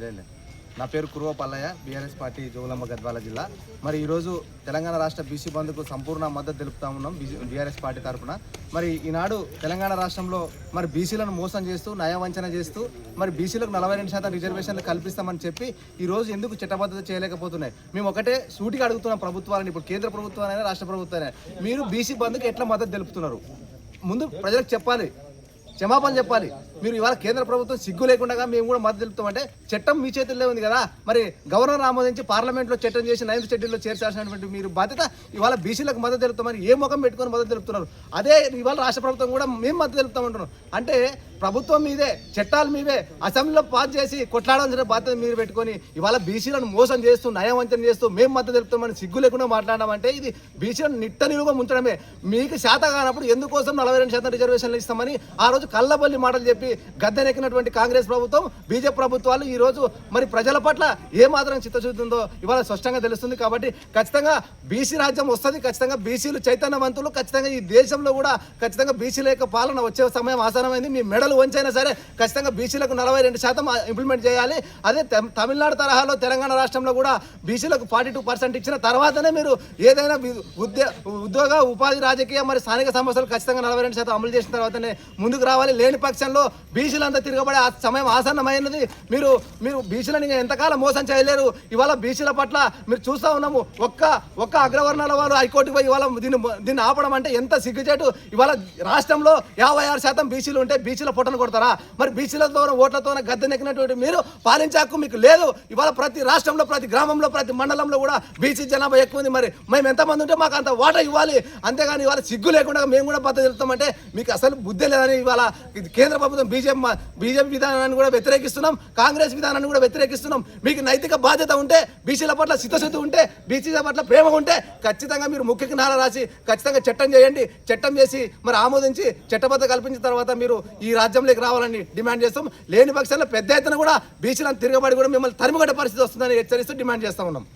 లేలే. నా పేరు కురువ పల్లయ్య బీఆర్ఎస్ పార్టీ జోగులాంబ గద్వాల జిల్లా. మరి ఈరోజు తెలంగాణ రాష్ట్ర బీసీ బంద్కు సంపూర్ణ మద్దతు తెలుపుతా ఉన్నాం బీఆర్ఎస్ పార్టీ తరఫున మరి ఈనాడు తెలంగాణ రాష్ట్రంలో మరి బీసీలను మోసం చేస్తూ నయవంచన చేస్తూ మరి బీసీలకు నలభై రెండు శాతం రిజర్వేషన్లు కల్పిస్తామని చెప్పి ఈ రోజు ఎందుకు చట్టబద్ధత చేయలేకపోతున్నాయి? మేము ఒకటే సూటిగా అడుగుతున్నాం ప్రభుత్వాలని ఇప్పుడు కేంద్ర ప్రభుత్వాలైనా రాష్ట్ర ప్రభుత్వాలైనా. మీరు బీసీ బంద్కు ఎట్లా మద్దతు తెలుపుతున్నారు? ముందు ప్రజలకు చెప్పాలి. క్షమాపణ చెప్పాలి. మీరు ఇవాళ కేంద్ర ప్రభుత్వం సిగ్గు లేకుండా మేము కూడా మద్దతు తెలుపుతామంటే చట్టం మీ చేతుల్లో ఉంది కదా. మరి గవర్నర్ ఆమోదించి పార్లమెంట్లో చట్టం చేసి నైన్త్ షెడ్యూల్లో చేర్చాల్సినటువంటి మీరు బాధ్యత ఇవాళ బీసీలకు మద్దతు తెలుపుతామని ఏ ముఖం పెట్టుకొని మద్దతు తెలుపుతున్నారు. అదే ఇవాళ రాష్ట్ర ప్రభుత్వం కూడా మేము మద్దతు తెలుపుతామంటున్నాం అంటే ప్రభుత్వం మీదే చట్టాలు మీవే అసెంబ్లీలో పాస్ చేసి కొట్లాడాల్సిన బాధ్యత మీరు పెట్టుకొని ఇవాళ బీసీలను మోసం చేస్తూ నయవంచన చేస్తూ మేము మద్దతు తెలుపుతామని సిగ్గు లేకుండా మాట్లాడమంటే ఇది బీసీలను నిట్ట నిలువ ఉంచడమే మీకు శాత కానప్పుడు ఎందుకోసం నలభై రెండు శాతం రిజర్వేషన్లు ఇస్తామని ఆ రోజు కళ్ళబల్లి మాటలు చెప్పి గద్దెనెక్కినటువంటి కాంగ్రెస్ ప్రభుత్వం బీజేపీ ప్రభుత్వాలు ఈ రోజు మరి ప్రజల పట్ల ఏ మాత్రం చిత్తశుద్ధి ఉందో ఇవాళ స్పష్టంగా తెలుస్తుంది కాబట్టి ఖచ్చితంగా బీసీ రాజ్యం వస్తుంది ఖచ్చితంగా బీసీలు చైతన్యవంతులు ఖచ్చితంగా ఈ దేశంలో కూడా ఖచ్చితంగా బీసీల యొక్క పాలన వచ్చే సమయం ఆసనమైంది మీ మెడలు వంచైనా సరే ఖచ్చితంగా బీసీలకు నలభై రెండు శాతం ఇంప్లిమెంట్ చేయాలి. అదే తమిళనాడు తరహాలో తెలంగాణ రాష్ట్రంలో కూడా బీసీలకు ఫార్టీ టూ పర్సెంట్ ఇచ్చిన తర్వాతనే మీరు ఏదైనా ఉద్యోగ ఉద్యోగ ఉపాధి రాజకీయ మరి స్థానిక సమస్యలు ఖచ్చితంగా నలభై రెండు శాతం అమలు చేసిన తర్వాతనే ముందుకు రావాలి. లేని పక్షంలో బీసీలంతా తిరగబడే ఆ సమయం ఆసన్నమైనది. మీరు మీరు బీసీలను ఎంతకాలం మోసం చేయలేరు. ఇవాళ బీసీల పట్ల మీరు చూస్తూ ఉన్నాము. ఒక్క ఒక్క అగ్రవర్ణాల వారు హైకోర్టుకు పోయి ఇవాళ దీన్ని దీన్ని ఆపడం అంటే ఎంత సిగ్గుచేటు. ఇవాళ రాష్ట్రంలో యాభై ఆరు శాతం బీసీలు ఉంటే బీసీల పొట్టను కొడతారా? మరి బీసీలతో ఓట్లతో గద్దెనెక్కినటువంటి మీరు పాలించే హక్కు మీకు లేదు. ఇవాళ ప్రతి రాష్ట్రంలో ప్రతి గ్రామంలో ప్రతి మండలంలో కూడా బీసీ జనాభా ఎక్కువ ఉంది మరి. మేము ఎంతమంది ఉంటే మాకు అంత వాటా ఇవ్వాలి. అంతేగాని ఇవాళ సిగ్గు లేకుండా మేము కూడా పద్ధతి చెప్తామంటే మీకు అసలు బుద్ధి లేదని ఇవాళ కేంద్ర ప్రభుత్వం బీజేపీ బీజేపీ విధానాన్ని కూడా వ్యతిరేకిస్తున్నాం కాంగ్రెస్ విధానాన్ని కూడా వ్యతిరేకిస్తున్నాం. మీకు నైతిక బాధ్యత ఉంటే బీసీల పట్ల చిత్తశుద్ధి ఉంటే బీసీల పట్ల ప్రేమ ఉంటే ఖచ్చితంగా మీరు ముఖ్యకి నార రాసి ఖచ్చితంగా చట్టం చేయండి. చట్టం చేసి మరి ఆమోదించి చట్టబద్ధ కల్పించిన తర్వాత మీరు ఈ రాజ్యంలోకి రావాలని డిమాండ్ చేస్తాం. లేని పక్షంలో పెద్ద ఎత్తున కూడా బీసీలను తిరగబడి కూడా మిమ్మల్ని తరిమిగడ్డ పరిస్థితి వస్తుందని హెచ్చరిస్తూ డిమాండ్ చేస్తా ఉన్నాం.